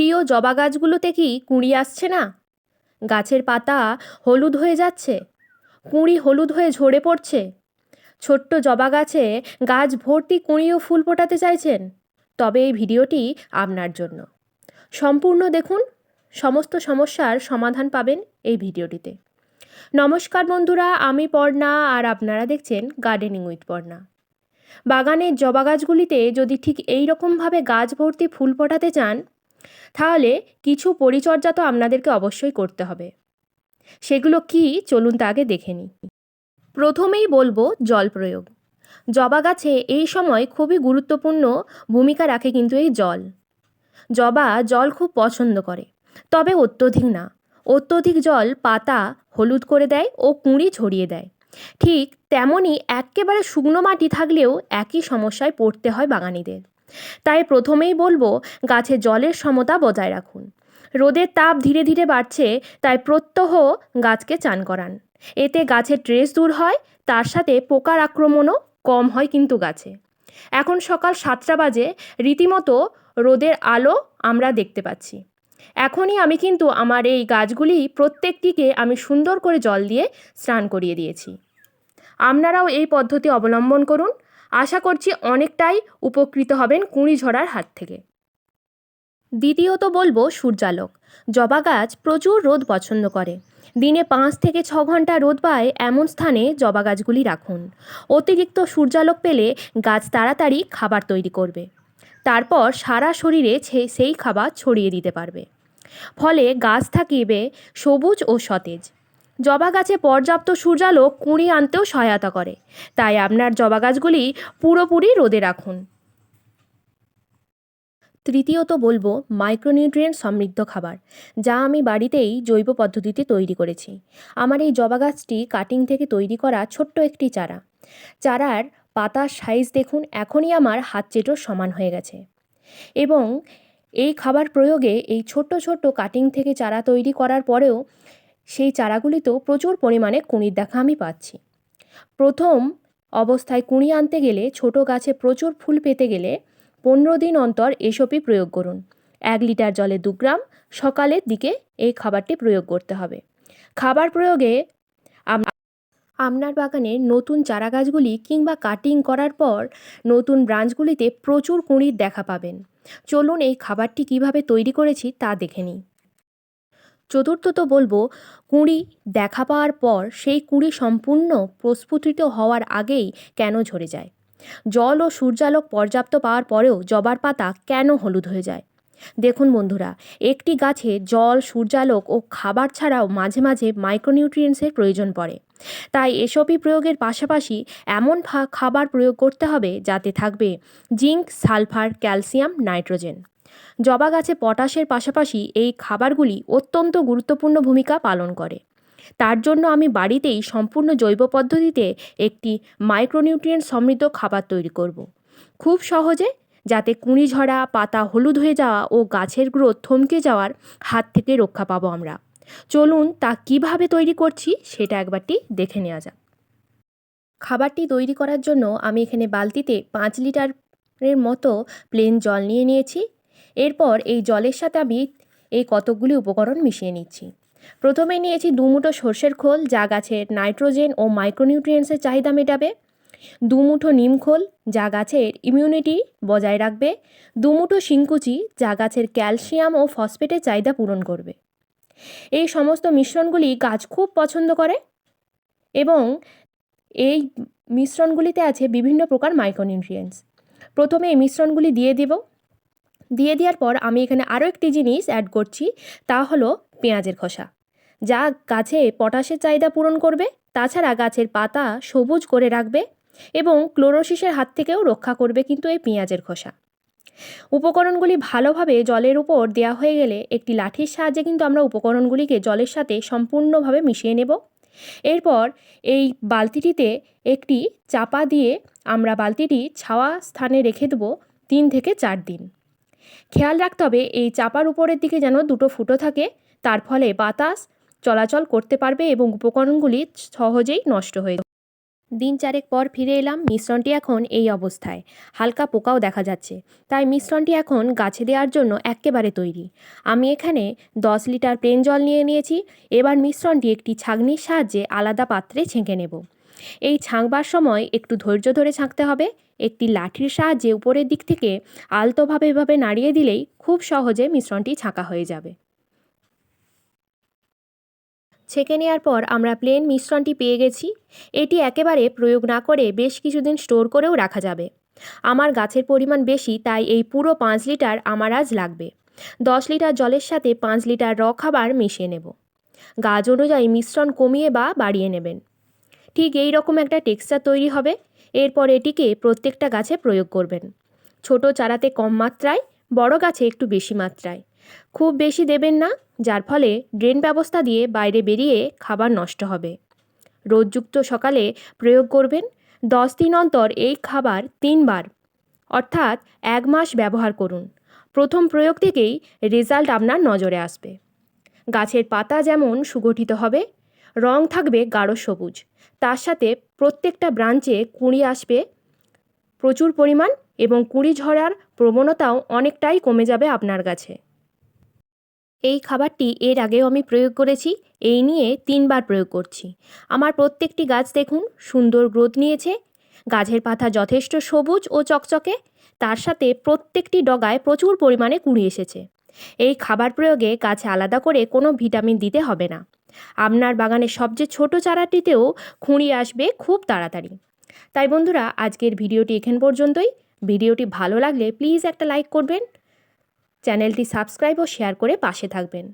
প্রিয় জবা গাছগুলোতে কি কুঁড়ি আসছে না? গাছের পাতা হলুদ হয়ে যাচ্ছে। কুঁড়ি হলুদ হয়ে ঝরে পড়ছে। ছোট্ট জবা গাছে গাছ ভর্তি কুঁড়ি ও ফুল ফোটাতে চাইছেন। তবে এই ভিডিওটি আপনার জন্য। সম্পূর্ণ দেখুন, সমস্ত সমস্যার সমাধান পাবেন এই ভিডিওটিতে। নমস্কার বন্ধুরা, আমি পর্ণা আর আপনারা দেখছেন গার্ডেনিং উইথ পর্ণা। বাগানের জবা গাছগুলিতে যদি ঠিক এই রকমভাবে গাছ ভর্তি ফুল ফোটাতে চান তাহলে কিছু পরিচর্যা তো আপনাদেরকে অবশ্যই করতে হবে। সেগুলো কি? চলুন তা আগে দেখে নিই। প্রথমেই বলব জল প্রয়োগ। জবা গাছে এই সময় খুবই গুরুত্বপূর্ণ ভূমিকা রাখে কিন্তু এই জল। জবা জল খুব পছন্দ করে, তবে অত্যধিক না। অত্যধিক জল পাতা, হলুদ করে দেয় ও কুঁড়ি ছড়িয়ে দেয়। ঠিক তেমনই একেবারে শুকনো মাটি থাকলেও একই সমস্যায় পড়তে হয় বাগানিদের। তাই প্রথমেই বলব, গাছে জলের সমতা বজায় রাখুন। রোদের তাপ ধীরে ধীরে বাড়ছে, তাই প্রত্যহ গাছকে চান করান। এতে গাছের ট্রেস দূর হয়, তার সাথে পোকার আক্রমণও কম হয় কিন্তু গাছে। এখন সকাল সাতটা বাজে, রীতিমতো রোদের আলো আমরা দেখতে পাচ্ছি। এখনই আমি কিন্তু আমার এই গাছগুলি প্রত্যেকটিকে আমি সুন্দর করে জল দিয়ে স্নান করিয়ে দিয়েছি। আপনারাও এই পদ্ধতি অবলম্বন করুন। আশা করছি অনেকটাই উপকৃত হবেন কুঁড়ি ঝরার হাত থেকে। দ্বিতীয়ত বলব সূর্যালোক। জবা গাছ প্রচুর রোদ পছন্দ করে। দিনে পাঁচ থেকে ছ ঘণ্টা রোদ পায় এমন স্থানে জবা গাছগুলি রাখুন। অতিরিক্ত সূর্যালোক পেলে গাছ তাড়াতাড়ি খাবার তৈরি করবে। তারপর সারা শরীরে সেই খাবার ছড়িয়ে দিতে পারবে। ফলে গাছ থাকিবে সবুজ ও সতেজ। জবা গাছে পর্যাপ্ত সূর্যালোক কুঁড়ি আনতেও সহায়তা করে। তাই আপনার জবা গাছগুলি পুরোপুরি রোদে রাখুন। তৃতীয়ত বলব মাইক্রোনিউট্রিয়েন্ট সমৃদ্ধ খাবার, যা আমি বাড়িতেই জৈব পদ্ধতিতে তৈরি করেছি। আমার এই জবা গাছটি কাটিং থেকে তৈরি করা ছোট্ট একটি চারা। চারার পাতার সাইজ দেখুন, এখনই আমার হাত চেটোর সমান হয়ে গেছে। এবং এই খাবার প্রয়োগে এই ছোট্ট ছোট্ট কাটিং থেকে চারা তৈরি করার পরেও সেই চারাগুলিতেও প্রচুর পরিমাণে কুঁড়ির দেখা আমি পাচ্ছি। প্রথম অবস্থায় কুঁড়ি আনতে গেলে ছোট গাছে প্রচুর ফুল পেতে গেলে পনেরো দিন অন্তর এসপি প্রয়োগ করুন। এক লিটার জলে দু গ্রাম সকালের দিকে এই খাবারটি প্রয়োগ করতে হবে। খাবার প্রয়োগে আপনার বাগানে নতুন চারা গাছগুলি কিংবা কাটিং করার পর নতুন ব্রাঞ্চগুলিতে প্রচুর কুঁড়ির দেখা পাবেন। চলুন এই খাবারটি কীভাবে তৈরি করেছি তা দেখে নিই। চতুর্থত বলব, কুঁড়ি দেখা পাওয়ার পর সেই কুঁড়ি সম্পূর্ণ প্রস্ফুটিত হওয়ার আগেই কেন ঝরে যায়? জল ও সূর্যালোক পর্যাপ্ত পাওয়ার পরেও জবার পাতা কেন হলুদ হয়ে যায়? দেখুন বন্ধুরা, একটি গাছে জল, সূর্যালোক ও খাবার ছাড়াও মাঝে মাঝে মাইক্রোনিউট্রিয়েন্টসের প্রয়োজন পড়ে। তাই এসবই প্রয়োগের পাশাপাশি এমন খাবার প্রয়োগ করতে হবে যাতে থাকবে জিঙ্ক, সালফার, ক্যালসিয়াম, নাইট্রোজেন। জবা গাছে পটাশের পাশাপাশি এই খাবারগুলি অত্যন্ত গুরুত্বপূর্ণ ভূমিকা পালন করে। তার জন্য আমি বাড়িতেই সম্পূর্ণ জৈব পদ্ধতিতে একটি মাইক্রোনিউট্রিয়েন্ট সমৃদ্ধ খাবার তৈরি করব। খুব সহজে যাতে কুঁড়ি ঝরা, পাতা হলুদ হয়ে যাওয়া ও গাছের গ্রোথ থমকে যাওয়ার হাত থেকে রক্ষা পাবো আমরা। চলুন তা কীভাবে তৈরি করছি সেটা একবারটি দেখে নেওয়া যাক। খাবারটি তৈরি করার জন্য আমি এখানে বালতিতে পাঁচ লিটারের মতো প্লেন জল নিয়ে নিয়েছি। এরপর এই জলের সাথে আমি এই কতকগুলি উপকরণ মিশিয়ে নিচ্ছি। প্রথমে নিয়েছি দুমুঠো সর্ষের খোল, যা গাছের নাইট্রোজেন ও মাইক্রোনিউট্রিয়েন্টসের চাহিদা মেটাবে। দুমুঠো নিম খোল, যা গাছের ইমিউনিটি বজায় রাখবে। দুমুঠো শিংকুচি, যা গাছের ক্যালসিয়াম ও ফসফেটের চাহিদা পূরণ করবে। এই সমস্ত মিশ্রণগুলি গাছ খুব পছন্দ করে এবং এই মিশ্রণগুলিতে আছে বিভিন্ন প্রকার মাইক্রোনিউট্রিয়েন্টস। প্রথমে এই মিশ্রণগুলি দিয়ে দেব। দিয়ে দেওয়ার পর আমি এখানে আরও একটি জিনিস অ্যাড করছি, তা হলো পেঁয়াজের খোসা। যা গাছে পটাশের চাহিদা পূরণ করবে, তাছাড়া গাছের পাতা সবুজ করে রাখবে এবং ক্লোরোসিসের হাত থেকেও রক্ষা করবে কিন্তু এই পেঁয়াজের খোসা। উপকরণগুলি ভালোভাবে জলের উপর দেওয়া হয়ে গেলে একটি লাঠির সাহায্যে কিন্তু আমরা উপকরণগুলিকে জলের সাথে সম্পূর্ণভাবে মিশিয়ে নেব। এরপর এই বালতিটিতে একটি চাপা দিয়ে আমরা বালতিটি ছাওয়া স্থানে রেখে দেবো তিন থেকে চার দিন। খেয়াল রাখতে হবে, এই চাপার উপরের দিকে যেন দুটো ফুটো থাকে, তার ফলে বাতাস চলাচল করতে পারবে এবং উপকরণগুলি সহজেই নষ্ট হয়ে দিন চারেক পর ফিরে এলাম মিশ্রণটি এখন এই অবস্থায়, হালকা পোকাও দেখা যাচ্ছে, তাই মিশ্রণটি এখন গাছে দেওয়ার জন্য এক্কেবারে তৈরি। আমি এখানে দশ লিটার প্লেন জল নিয়ে নিয়েছি, এবার মিশ্রণটি একটি ছাঁকনির সাহায্যে আলাদা পাত্রে ছেঁকে নেব। এই ছাঁকবার সময় একটু ধৈর্য ধরে ছাঁকতে হবে। একটি লাঠির সাহায্যে উপরের দিক থেকে আলতোভাবে এভাবে নাড়িয়ে দিলেই খুব সহজে মিশ্রণটি ছাঁকা হয়ে যাবে। ছেঁকে নেওয়ার পর আমরা প্লেন মিশ্রণটি পেয়ে গেছি। এটি একেবারে প্রয়োগ না করে বেশ কিছুদিন স্টোর করেও রাখা যাবে। আমার গাছের পরিমাণ বেশি, তাই এই পুরো পাঁচ লিটার আমার আজ লাগবে। দশ লিটার জলের সাথে পাঁচ লিটার র খাবার মিশিয়ে নেব। গাছ অনুযায়ী মিশ্রণ কমিয়ে বা বাড়িয়ে নেবেন। ঠিক এই রকম একটা টেক্সচার তৈরি হবে। এরপর এটিকে প্রত্যেকটা গাছে প্রয়োগ করবেন। ছোট চারাতে কম মাত্রায়, বড় গাছে একটু বেশি মাত্রায়। খুব বেশি দেবেন না, যার ফলে ড্রেন ব্যবস্থা দিয়ে বাইরে বেরিয়ে খাবার নষ্ট হবে। রোদযুক্ত সকালে প্রয়োগ করবেন। দশ দিন অন্তর এই খাবার তিনবার, অর্থাৎ এক মাস ব্যবহার করুন। প্রথম প্রয়োগ থেকেই রেজাল্ট আপনার নজরে আসবে। গাছের পাতা যেমন সুগঠিত হবে, রং থাকবে গাঢ় সবুজ। তার সাথে প্রত্যেকটা ব্রাঞ্চে কুঁড়ি আসবে, প্রচুর পরিমাণ এবং কুঁড়ি ঝরার প্রবণতাও অনেকটাই কমে যাবে আপনার কাছে। এই খাবারটি এর আগেও আমি প্রয়োগ করেছি, এই নিয়ে তিনবার প্রয়োগ করছি। আমার প্রত্যেকটি গাছ দেখুন, সুন্দর গ্রোথ নিয়েছে, গাছের পাতা যথেষ্ট সবুজ ও চকচকে, তার সাথে প্রত্যেকটি ডগায় প্রচুর পরিমাণে কুঁড়ি এসেছে। এই খাবার প্রয়োগে গাছে আলাদা করে কোনো ভিটামিন দিতে হবে না। আপনার বাগানে সবচেয়ে ছোট চারাটিতেও খুঁড়ি আসবে খুব তাড়াতাড়ি। তাই বন্ধুরা, আজকের ভিডিওটি এখান পর্যন্তই। ভিডিওটি ভালো লাগলে প্লিজ একটা লাইক করবেন, চ্যানেলটি সাবস্ক্রাইব ও শেয়ার করে পাশে থাকবেন।